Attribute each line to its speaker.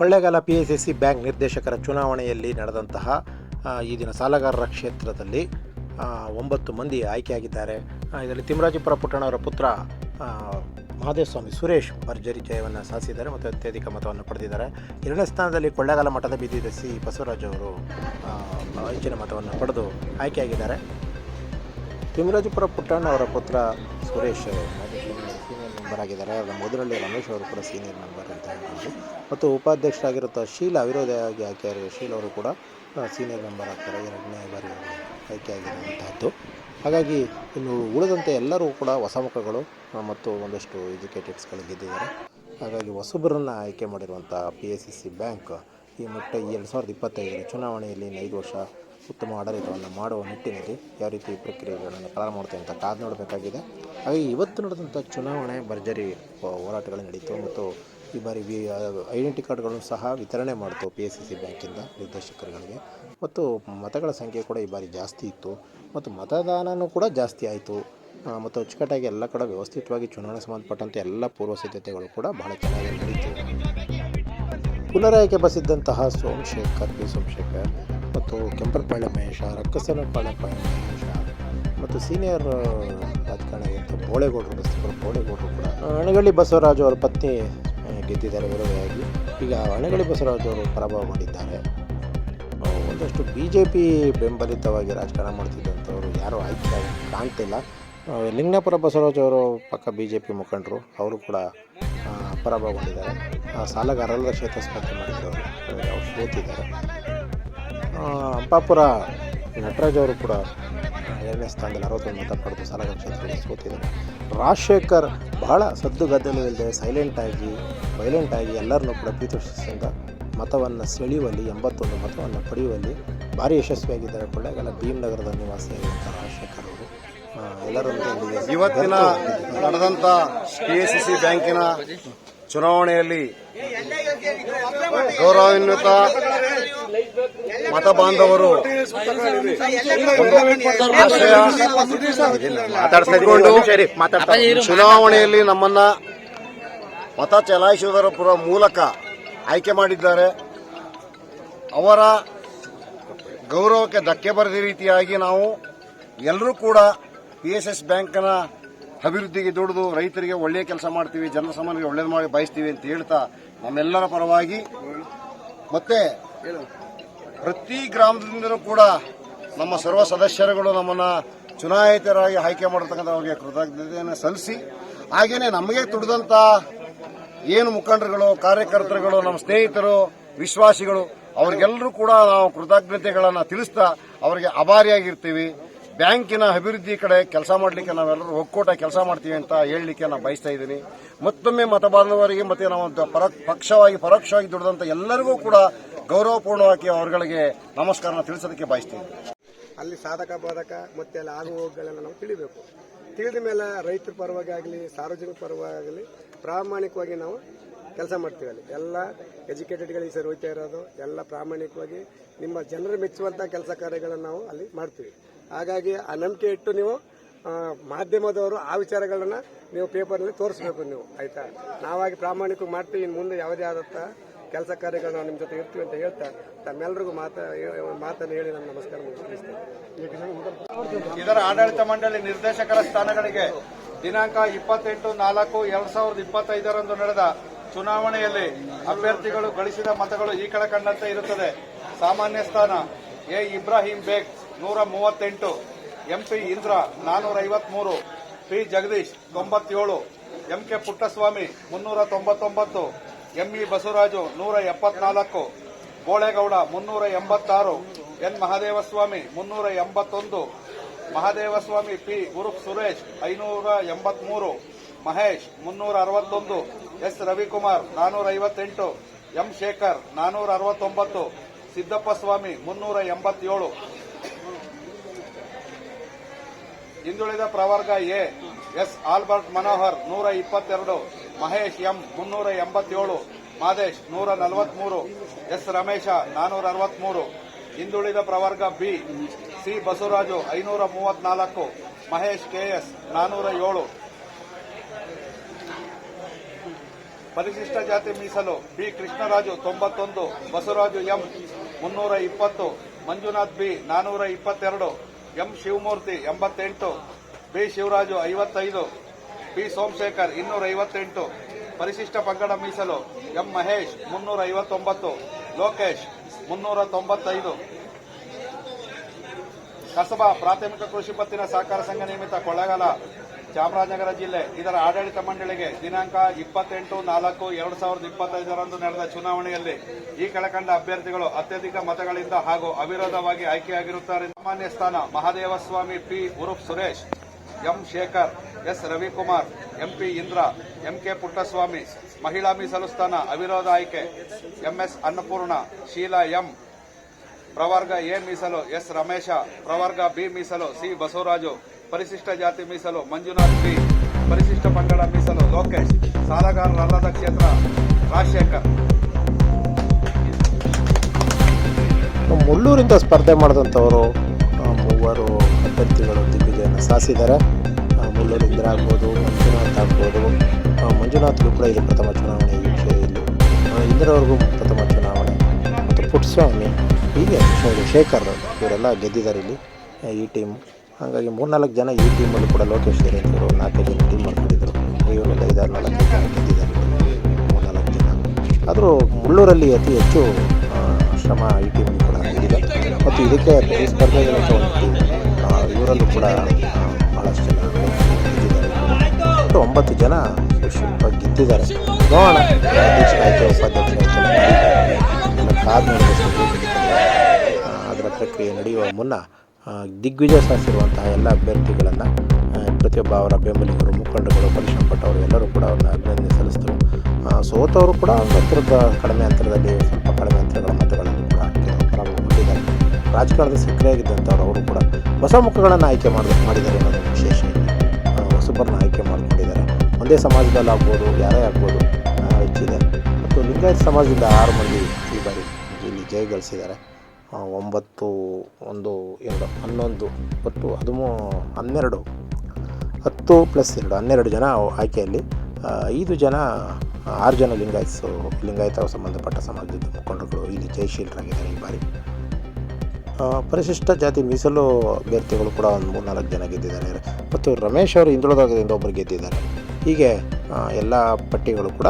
Speaker 1: Kollegal P S C bank ನಿರ್ದೇಶಕರ ಚುನಾವಣೆಯಲ್ಲಿ ನಡೆದಂತಹ ಈ ದಿನ ಸಾಲಗಾರರ ಕ್ಷೇತ್ರದಲ್ಲಿ ಒಂಬತ್ತು ಮಂದಿ ಆಯ್ಕೆಯಾಗಿದ್ದಾರೆ. ಇದರಲ್ಲಿ ತಿಮ್ಮರಾಜಪುರ ಪುಟ್ಟಣ್ಣವರ ಪುತ್ರ ಮಹಾದೇವಸ್ವಾಮಿ ಸುರೇಶ್ ಭರ್ಜರಿ ಜಯವನ್ನು ಸಾಧಿಸಿದ್ದಾರೆ ಮತ್ತು ಅತ್ಯಧಿಕ ಮತವನ್ನು ಪಡೆದಿದ್ದಾರೆ. ಎರಡನೇ ಸ್ಥಾನದಲ್ಲಿ ಕೊಳ್ಳೇಗಾಲ ಮಠದ ಬಿದ್ದಿದ್ದ ಸಿ ಬಸವರಾಜ್ ಅವರು ಹೆಚ್ಚಿನ ಮತವನ್ನು ಪಡೆದು ಆಯ್ಕೆಯಾಗಿದ್ದಾರೆ. ತಿಮ್ಮರಾಜಪುರ ಪುಟ್ಟಣ್ಣ ಅವರ ಪುತ್ರ ಸುರೇಶ್ ಸೀನಿಯರ್ ಮೆಂಬರ್ ಆಗಿದ್ದಾರೆ. ಅವರ ಮೊದಲಲ್ಲಿ ರಮೇಶ್ ಅವರು ಕೂಡ ಸೀನಿಯರ್ ಮೆಂಬರ್ ಅಂತ ಮತ್ತು ಉಪಾಧ್ಯಕ್ಷರಾಗಿರುತ್ತ ಶೀಲಾ ವಿರೋಧಿಯಾಗಿ ಆಯ್ಕೆಯಾಗಿರೋ ಶೀಲ ಅವರು ಕೂಡ ಸೀನಿಯರ್ ಮೆಂಬರ್ ಆಗ್ತಾರೆ. ಎರಡನೇ ಬಾರಿ ಆಯ್ಕೆಯಾಗಿರುವಂತಹದ್ದು. ಹಾಗಾಗಿ ಇನ್ನು ಉಳಿದಂತೆ ಎಲ್ಲರೂ ಕೂಡ ಹೊಸ ಮುಖಗಳು ಮತ್ತು ಒಂದಷ್ಟು ಎಜುಕೇಟೆಡ್ಸ್ಗಳು ಗೆದ್ದಿದ್ದಾರೆ. ಹಾಗಾಗಿ ಹೊಸಬರನ್ನು ಆಯ್ಕೆ ಮಾಡಿರುವಂಥ P S C C bank ಈ ಮಟ್ಟ ಎರಡು ಸಾವಿರದ ಇಪ್ಪತ್ತೈದರ ಚುನಾವಣೆಯಲ್ಲಿ ಐದು ವರ್ಷ ಉತ್ತಮ ಆಡಳಿತವನ್ನು ಮಾಡುವ ನಿಟ್ಟಿನಲ್ಲಿ ಯಾವ ರೀತಿ ಪ್ರಕ್ರಿಯೆಗಳನ್ನು ಪ್ರಾರಂಭ ಮಾಡ್ತೇವೆ ಅಂತ ಕಾದು ನೋಡಬೇಕಾಗಿದೆ. ಹಾಗೆ ಇವತ್ತು ನಡೆದಂಥ ಚುನಾವಣೆ ಭರ್ಜರಿ ಹೋರಾಟಗಳು ನಡೀತು ಮತ್ತು ಈ ಬಾರಿ ವಿ ಐಡೆಂಟಿ ಕಾರ್ಡ್ಗಳನ್ನು ಸಹ ವಿತರಣೆ ಮಾಡ್ತು ಪಿ ಎಸ್ ಸಿ ಸಿ ಬ್ಯಾಂಕಿಂದ ನಿರ್ದೇಶಕರುಗಳಿಗೆ. ಮತ್ತು ಮತಗಳ ಸಂಖ್ಯೆ ಕೂಡ ಈ ಬಾರಿ ಜಾಸ್ತಿ ಇತ್ತು ಮತ್ತು ಮತದಾನವೂ ಕೂಡ ಜಾಸ್ತಿ ಆಯಿತು. ಮತ್ತು ಅಚ್ಚುಕಟ್ಟಾಗಿ ಎಲ್ಲ ಕಡೆ ವ್ಯವಸ್ಥಿತವಾಗಿ ಚುನಾವಣೆ ಸಂಬಂಧಪಟ್ಟಂತೆ ಎಲ್ಲ ಪೂರ್ವ ಸಿದ್ಧತೆಗಳು ಕೂಡ ಬಹಳ ಚೆನ್ನಾಗಿ ನಡೀತು. ಪುನರಾಯ್ಕೆ ಬಸಿದ್ದಂತಹ ಸೋಮಶೇಖರ್ ಪಿ ಸೋಮಶೇಖರ್ ಮತ್ತು ಕೆಂಪರಪಾಳ್ಯ ಮಹೇಶ ರಕ್ಕಸನಪಾಳ್ಯ ಮಹೇಶ, ಮತ್ತು ಸೀನಿಯರ್ ರಾಜಕಾರಣಿಯಾದಂಥ ಬೋಳೆಗೌಡರು ಬಸ್ತಿಗಳು ಬೋಳೆಗೌಡರು ಕೂಡ. ಅಣಗಳ್ಳಿ ಬಸವರಾಜು ಅವರ ಪತ್ನಿ ಗೆದ್ದಿದ್ದಾರೆ ವಿರೋಧಿಯಾಗಿ. ಈಗ ಅಣಗಳ್ಳಿ ಬಸವರಾಜು ಅವರು ಪರಾಭವ ಮಾಡಿದ್ದಾರೆ. ಒಂದಷ್ಟು ಬಿ ಜೆ ಪಿ ಬೆಂಬಲಿತವಾಗಿ ರಾಜಕಾರಣ ಮಾಡ್ತಿದ್ದಂಥವ್ರು ಯಾರೂ ಆಯ್ಕೆ ಕಾಣ್ತಿಲ್ಲ. ಲಿಂಗನಾಪುರ ಬಸವರಾಜ್ ಅವರು ಪಕ್ಕ ಬಿ ಜೆ ಪಿ ಮುಖಂಡರು, ಅವರು ಕೂಡ ಪರಾಭವಗೊಂಡಿದ್ದಾರೆ. ಸಾಲಗಾರರ ಕ್ಷೇತ್ರ ಸ್ಪರ್ಧೆ ಮಾಡಿದ್ದವರು ಅವರು ಸೋತಿದ್ದಾರೆ. ಅಂಪಾಪುರ ನಟರಾಜ್ ಅವರು ಕೂಡ ಎರಡನೇ ಸ್ಥಾನದಲ್ಲಿ ಅರವತ್ತೊಂದು ಮತ ಪಡೆದು ಸಾಲಗಾರ ಕ್ಷೇತ್ರದಲ್ಲಿ ಸೋತಿದ್ದಾರೆ. ರಾಜಶೇಖರ್ ಬಹಳ ಸದ್ದು ಗದ್ದಲು ಇಲ್ಲದೆ ಸೈಲೆಂಟಾಗಿ ವೈಲೆಂಟಾಗಿ ಎಲ್ಲರನ್ನೂ ಕೂಡ ಪ್ರೀತಿಸಿದ ಮತವನ್ನು ಸೆಳೆಯುವಲ್ಲಿ ಎಂಬತ್ತೊಂದು ಮತವನ್ನು ಪಡೆಯುವಲ್ಲಿ ಭಾರಿ ಯಶಸ್ವಿಯಾಗಿದ್ದಾರೆ ಕೊಳ್ಳೇಗಾಲ ಭೀಮನಗರದ ನಿವಾಸಿಯಾಗಿರುವಂಥ ರಾಜಶೇಖರ್ ಅವರು. ಎಲ್ಲರೊಂದಿಗೆ
Speaker 2: ಇವತ್ತಿನ
Speaker 1: ನಡೆದಂಥ
Speaker 2: ಕೆ ಸಿ ಎಸ್ ಸಿ ಬ್ಯಾಂಕಿನ ಚುನಾವಣೆಯಲ್ಲಿ ಗೌರವಾನ್ವಿತ ಮತ ಬಾಂಧವರು ಮಾತಾಡಿಸಿಕೊಂಡು ಚುನಾವಣೆಯಲ್ಲಿ ನಮ್ಮನ್ನ ಮತ ಚಲಾಯಿಸುವುದರ ಮೂಲಕ ಆಯ್ಕೆ ಮಾಡಿದ್ದಾರೆ. ಅವರ ಗೌರವಕ್ಕೆ ಧಕ್ಕೆ ಬರದ ರೀತಿಯಾಗಿ ನಾವು ಎಲ್ಲರೂ ಕೂಡ ಪಿ ಎಸ್ ಎಸ್ ಬ್ಯಾಂಕ್ನ ಅಭಿವೃದ್ಧಿಗೆ ದುಡಿದು ರೈತರಿಗೆ ಒಳ್ಳೆಯ ಕೆಲಸ ಮಾಡ್ತೀವಿ ಜನಸಾಮಾನ್ಯರಿಗೆ ಒಳ್ಳೇದು ಮಾಡಿ ಬಯಸ್ತೀವಿ ಅಂತ ಹೇಳ್ತಾ ನಮ್ಮೆಲ್ಲರ ಪರವಾಗಿ ಮತ್ತೆ ಪ್ರತಿ ಗ್ರಾಮದಿಂದಲೂ ಕೂಡ ನಮ್ಮ ಸರ್ವ ಸದಸ್ಯರುಗಳು ನಮ್ಮನ್ನ ಚುನಾಯಿತರಾಗಿ ಆಯ್ಕೆ ಮಾಡತಕ್ಕಂಥ ಅವರಿಗೆ ಕೃತಜ್ಞತೆಯನ್ನು ಸಲ್ಲಿಸಿ, ಹಾಗೇನೆ ನಮಗೆ ತುಡಿದಂತ ಏನು ಮುಖಂಡರುಗಳು, ಕಾರ್ಯಕರ್ತರುಗಳು, ನಮ್ಮ ಸ್ನೇಹಿತರು, ವಿಶ್ವಾಸಿಗಳು, ಅವ್ರಿಗೆಲ್ಲರೂ ಕೂಡ ನಾವು ಕೃತಜ್ಞತೆಗಳನ್ನು ತಿಳಿಸ್ತಾ ಅವರಿಗೆ ಅಭಾರಿಯಾಗಿರ್ತೀವಿ. ಬ್ಯಾಂಕಿನ ಅಭಿವೃದ್ಧಿ ಕಡೆ ಕೆಲಸ ಮಾಡಲಿಕ್ಕೆ ನಾವೆಲ್ಲರೂ ಒಕ್ಕೂಟ ಕೆಲಸ ಮಾಡ್ತೀವಿ ಅಂತ ಹೇಳಲಿಕ್ಕೆ ನಾನು ಬಯಸ್ತಾ ಇದ್ದೀನಿ. ಮತ್ತೊಮ್ಮೆ ಮತ ಬಾಂಧವರಿಗೆ ಮತ್ತೆ ನಾವು ಪರ, ಪಕ್ಷವಾಗಿ, ಪರೋಕ್ಷವಾಗಿ ದುಡಿದಂತ ಎಲ್ಲರಿಗೂ ಕೂಡ ಗೌರವಪೂರ್ಣವಾಗಿ ಅವರುಗಳಿಗೆ ನಮಸ್ಕಾರ ತಿಳಿಸೋದಕ್ಕೆ ಬಯಸ್ತೀನಿ.
Speaker 3: ಅಲ್ಲಿ ಸಾಧಕ, ಬಾಧಕ, ಮತ್ತೆ ಅಲ್ಲಿ ಆಗು ಹೋಗುಗಳೆಲ್ಲ ನಾವು ತಿಳಿಬೇಕು. ತಿಳಿದ ಮೇಲೆ ರೈತರ ಪರವಾಗಿ ಆಗಲಿ, ಸಾರ್ವಜನಿಕ ಪರವಾಗಿ ಆಗಲಿ, ಪ್ರಾಮಾಣಿಕವಾಗಿ ನಾವು ಕೆಲಸ ಮಾಡ್ತೀವಿ ಅಲ್ಲಿ. ಎಲ್ಲ ಎಜುಕೇಟೆಡ್ಗಳು ಈ ಸರ್ ಹೋಗ್ತಾ ಇರೋದು, ಎಲ್ಲ ಪ್ರಾಮಾಣಿಕವಾಗಿ ನಿಮ್ಮ ಜನರು ಮೆಚ್ಚುವಂಥ ಕೆಲಸ ಕಾರ್ಯಗಳನ್ನು ನಾವು ಅಲ್ಲಿ ಮಾಡ್ತೀವಿ. ಹಾಗಾಗಿ ಆ ನಂಬಿಕೆ ಇಟ್ಟು ನೀವು ಮಾಧ್ಯಮದವರು ಆ ವಿಚಾರಗಳನ್ನ ನೀವು ಪೇಪರ್ನಲ್ಲಿ ತೋರಿಸ್ಬೇಕು ನೀವು, ಆಯ್ತಾ? ನಾವಾಗಿ ಪ್ರಾಮಾಣಿಕವಾಗಿ ಮಾಡ್ತೀವಿ, ಇನ್ನು ಮುಂದೆ ಯಾವುದೇ ಆದಂಥ ಕೆಲಸ ಕಾರ್ಯಗಳು ನಾವು ನಿಮ್ಮ ಜೊತೆ ಇರ್ತೀವಿ ಅಂತ ಹೇಳ್ತಾ ತಮ್ಮೆಲ್ಲರಿಗೂ ಮಾತಾ, ಮಾತನ್ನು ಹೇಳಿ ನಾನು ನಮಸ್ಕಾರ
Speaker 4: ಇದರ ಆಡಳಿತ ಮಂಡಳಿ ನಿರ್ದೇಶಕರ ಸ್ಥಾನಗಳಿಗೆ ದಿನಾಂಕ ಇಪ್ಪತ್ತೆಂಟು, ನಾಲ್ಕು, ಎರಡ್ ಸಾವಿರದ ಇಪ್ಪತ್ತೈದರಂದು ನಡೆದ ಚುನಾವಣೆಯಲ್ಲಿ ಅಭ್ಯರ್ಥಿಗಳು ಗಳಿಸಿದ ಮತಗಳು ಈ ಕೆಳಕಂಡಂತೆ ಇರುತ್ತದೆ. ಸಾಮಾನ್ಯ ಸ್ಥಾನ ಎ. ಇಬ್ರಾಹಿಂ ಬೇಗ್. ನೂರ ಮೂವತ್ತೆಂಟು ಎಂಪಿ ಇಂದ್ರ ನಾನೂರ ಐವತ್ಮೂರು ಪಿ ಜಗದೀಶ್ ತೊಂಬತ್ತೇಳು, ಎಂಕೆ ಪುಟ್ಟಸ್ವಾಮಿ ಮುನ್ನೂರ ತೊಂಬತ್ತೊಂಬತ್ತು ಎಂಇ ಬಸವರಾಜು ನೂರ ಎಪ್ಪತ್ನಾಲ್ಕು ಬೋಳೇಗೌಡ ಮುನ್ನೂರ ಎಂಬತ್ತಾರು ಎನ್ ಮಹಾದೇವಸ್ವಾಮಿ ಮುನ್ನೂರ ಎಂಬತ್ತೊಂದು ಮಹಾದೇವಸ್ವಾಮಿ ಪಿ ಗುರುಪ್ ಸುರೇಶ್ ಐನೂರ ಎಂಬತ್ಮೂರು ಮಹೇಶ್ ಮುನ್ನೂರ ಅರವತ್ತೊಂದು ಎಸ್ ರವಿಕುಮಾರ್ ನಾನೂರ ಐವತ್ತೆಂಟು ಎಂ ಶೇಖರ್ ನಾನೂರ ಅರವತ್ತೊಂಬತ್ತು ಸಿದ್ದಪ್ಪ ಸ್ವಾಮಿ ಮುನ್ನೂರ ಎಂಬತ್ತೇಳು ಹಿಂದುಳಿದ ಪ್ರವರ್ಗ ಎ, ಎಸ್ ಆಲ್ಬರ್ಟ್ ಮನೋಹರ್, ನೂರ ಇಪ್ಪತ್ತೆರಡು, ಮಹೇಶ್ ಎಂ ಮುನ್ನೂರ ಎಂಬತ್ತೇಳು, ಮಾದೇಶ್ ನೂರ ನಲವತ್ಮೂರು, ಎಸ್ ರಮೇಶ ನಾನೂರ ಅರವತ್ಮೂರು, ಹಿಂದುಳಿದ ಪ್ರವರ್ಗ ಬಿ, ಸಿ ಬಸವರಾಜು ಐನೂರ ಮೂವತ್ನಾಲ್ಕು, ಮಹೇಶ್ ಕೆಎಸ್ ನಾನೂರ ಏಳು. ಪರಿಶಿಷ್ಟ ಜಾತಿ ಮೀಸಲು ಬಿ ಕೃಷ್ಣರಾಜು ತೊಂಬತ್ತೊಂದು, ಬಸವರಾಜು ಎಂ ಮುನ್ನೂರ ಇಪ್ಪತ್ತು, ಮಂಜುನಾಥ್ ಬಿ ನಾನೂರ ಇಪ್ಪತ್ತೆರಡು ಎಂ ಶಿವಮೂರ್ತಿ ಎಂಬತ್ತೆಂಟು, ಬಿ ಶಿವರಾಜು ಐವತ್ತೈದು, ಬಿ ಸೋಮಶೇಖರ್ ಇನ್ನೂರ ಐವತ್ತೆಂಟು, ಪರಿಶಿಷ್ಟ ಪಂಗಡ ಮೀಸಲು ಎಂ ಮಹೇಶ್ ಮುನ್ನೂರ ಐವತ್ತೊಂಬತ್ತು, ಲೋಕೇಶ್ ಮುನ್ನೂರ ತೊಂಬತ್ತೈದು. ಕಸಬಾ ಪ್ರಾಥಮಿಕ ಕೃಷಿ ಪತ್ತಿನ ಸಹಕಾರ ಸಂಘ ನಿಯಮಿತ ಕೊಳ್ಳೇಗಾಲ ಚಾಮರಾಜನಗರ ಜಿಲ್ಲೆ, ಇದರ ಆಡಳಿತ ಮಂಡಳಿಗೆ ದಿನಾಂಕ ಇಪ್ಪತ್ತೆಂಟು, ನಾಲ್ಕು, ಎರಡು ಸಾವಿರದ ಇಪ್ಪತ್ತೈದರಂದು ನಡೆದ ಚುನಾವಣೆಯಲ್ಲಿ ಈ ಕೆಳಕಂಡ ಅಭ್ಯರ್ಥಿಗಳು ಅತ್ಯಧಿಕ ಮತಗಳಿಂದ ಹಾಗೂ ಅವಿರೋಧವಾಗಿ ಆಯ್ಕೆಯಾಗಿರುತ್ತಾರೆ. ಸಾಮಾನ್ಯ ಸ್ಥಾನ Mahadevaswamy P. ಉರುಫ್ Suresh, M. Shekhar, S. Ravikumar MP Indra MK Puttaswamy, ಮಹಿಳಾ ಮೀಸಲು ಸ್ಥಾನ ಅವಿರೋಧ ಆಯ್ಕೆ ಎಂಎಸ್ ಅನ್ನಪೂರ್ಣ, ಶೀಲಾ ಎಂ. ಪ್ರವರ್ಗ ಎ ಮೀಸಲು ಎಸ್. ರಮೇಶ, ಪ್ರವರ್ಗ ಬಿ ಮೀಸಲು ಸಿ. ಬಸವರಾಜು ಪರಿಶಿಷ್ಟ ಜಾತಿ ಮೀಸಲು ಮಂಜುನಾಥ್ ಬಿ, ಪರಿಶಿಷ್ಟ ಪಂಗಡ ಮೀಸಲು ಲೋಕೇಶ್ ಸಾಲಗಾರರಲ್ಲದ ಕ್ಷೇತ್ರ ರಾಜಶೇಖರ್.
Speaker 1: ಮುಳ್ಳೂರಿಂದ ಸ್ಪರ್ಧೆ ಮಾಡಿದಂಥವರು ಮೂವರು ಅಭ್ಯರ್ಥಿಗಳು ದಿಗ್ವಿಜಯನ ಮುಳ್ಳೂರು ಇಂದಿರಾ ಆಗ್ಬೋದು, ಮಂಜುನಾಥ್ ಆಗ್ಬೋದು. ಮಂಜುನಾಥ್ ಕೂಡ ಇದು ಪ್ರಥಮ ಚುನಾವಣೆ ಈ ವಿಷಯದಲ್ಲಿ ಇಂದಿರವ್ರಿಗೂ ಪ್ರಥಮ ಚುನಾವಣೆ. ಮತ್ತು ಪುಟ್ಸ್ವಾಮಿ, ಹೀಗೆ ಶೇಖರ್ ಇವರೆಲ್ಲ ಗೆದ್ದಿದ್ದಾರೆ ಇಲ್ಲಿ. ಈ ಟೀಮ್ ಹಾಗಾಗಿ ಮೂರ್ನಾಲ್ಕು ಜನ ಈ ಟೀಮಲ್ಲಿ ಕೂಡ ಲೋಕೇಶ್ ಇರೋರು ನಾಲ್ಕೈದು ಜನ ಟೀಮ್ ಮಾಡ್ಕೊಂಡಿದ್ರು. ಇವರೊಂದು ಐದಾರು, ನಾಲ್ಕು ಜನ ಗೆದ್ದಿದ್ದಾರೆ. ಮೂರ್ನಾಲ್ಕು ಜನ. ಆದರೂ ಮುಳ್ಳೂರಲ್ಲಿ ಅತಿ ಹೆಚ್ಚು ಶ್ರಮ ಈ ಟೀಮ್ ಕೂಡ ಇದೆ. ಮತ್ತು ಇದಕ್ಕೆ ಈ ಸ್ಪರ್ಧೆಗಳಿಗೆ ಒಂದು ಇವರಲ್ಲೂ ಕೂಡ ಭಾಳಷ್ಟು ಜನ ಒಂಬತ್ತು ಜನ ಗೆದ್ದಿದ್ದಾರೆ. ನೋಡೋಣ. ಉಪಾಧ್ಯಕ್ಷ ಅದರ ಪ್ರಕ್ರಿಯೆ ನಡೆಯುವ ಮುನ್ನ ದಿಗ್ವಿಜಯ ಸಾಧಿಸಿರುವಂತಹ ಎಲ್ಲ ಅಭ್ಯರ್ಥಿಗಳನ್ನು ಪ್ರತಿಯೊಬ್ಬ ಅವರ ಬೆಂಬಲಿಗರು ಮುಖಂಡಗಳು ಪರಿಶ್ರಮ ಪಟ್ಟವರು ಎಲ್ಲರೂ ಕೂಡ ಅವ್ರನ್ನ ಅಭಿನಂದನೆ ಸಲ್ಲಿಸಿದರು. ಸೋತವರು ಕೂಡ ಹತ್ತಿರದ ಕಡಿಮೆ ಅಂತರದಲ್ಲಿ ಸ್ವಲ್ಪ ಕಡಿಮೆ ಅಂತರಗಳ ಮತಗಳನ್ನು ಕೂಡ ಕೊಟ್ಟಿದ್ದಾರೆ ರಾಜಕಾರಣದ ಸಕ್ರಿಯಾಗಿದ್ದಂಥವ್ರು ಅವರು ಕೂಡ ಹೊಸ ಮುಖಗಳನ್ನು ಆಯ್ಕೆ ಮಾಡಿ ಮಾಡಿದ್ದಾರೆ ಅನ್ನೋದು ವಿಶೇಷ ಹೊಸಬರನ್ನ ಆಯ್ಕೆ ಮಾಡಿಕೊಂಡಿದ್ದಾರೆ. ಒಂದೇ ಸಮಾಜದಲ್ಲಿ ಆಗ್ಬೋದು, ಯಾರೇ ಆಗ್ಬೋದು ಹೆಚ್ಚಿದೆ. ಮತ್ತು ಲಿಂಗಾಯತ ಸಮಾಜದಿಂದ ಆರು ಮಂದಿ ಈ ಬಾರಿ ಇಲ್ಲಿ ಜಯ ಗಳಿಸಿದ್ದಾರೆ ಒಂಬತ್ತು, ಒಂದು, ಎರಡು, ಹನ್ನೊಂದು ಒಟ್ಟು ಹದಿಮೂ, ಹನ್ನೆರಡು, ಹತ್ತು ಪ್ಲಸ್ ಎರಡು, ಹನ್ನೆರಡು ಜನ ಆಯ್ಕೆಯಲ್ಲಿ ಐದು ಜನ ಆರು ಜನ ಲಿಂಗಾಯತ್ಸು ಲಿಂಗಾಯತ ಸಂಬಂಧಪಟ್ಟ ಸಮಾಜದ ಮುಖಂಡರುಗಳು ಇಲ್ಲಿ ಜಯಶೀಲರಾಗಿದ್ದಾರೆ ಈ ಬಾರಿ. ಪರಿಶಿಷ್ಟ ಜಾತಿ ಮೀಸಲು ಅಭ್ಯರ್ಥಿಗಳು ಕೂಡ ಒಂದು ಮೂರು ನಾಲ್ಕು ಜನ ಗೆದ್ದಿದ್ದಾರೆ. ಮತ್ತು ರಮೇಶ್ ಅವರು ಹಿಂದುಳಿದಾಗದಿಂದ ಒಬ್ಬರು ಗೆದ್ದಿದ್ದಾರೆ. ಹೀಗೆ ಎಲ್ಲ ಪಟ್ಟಿಗಳು ಕೂಡ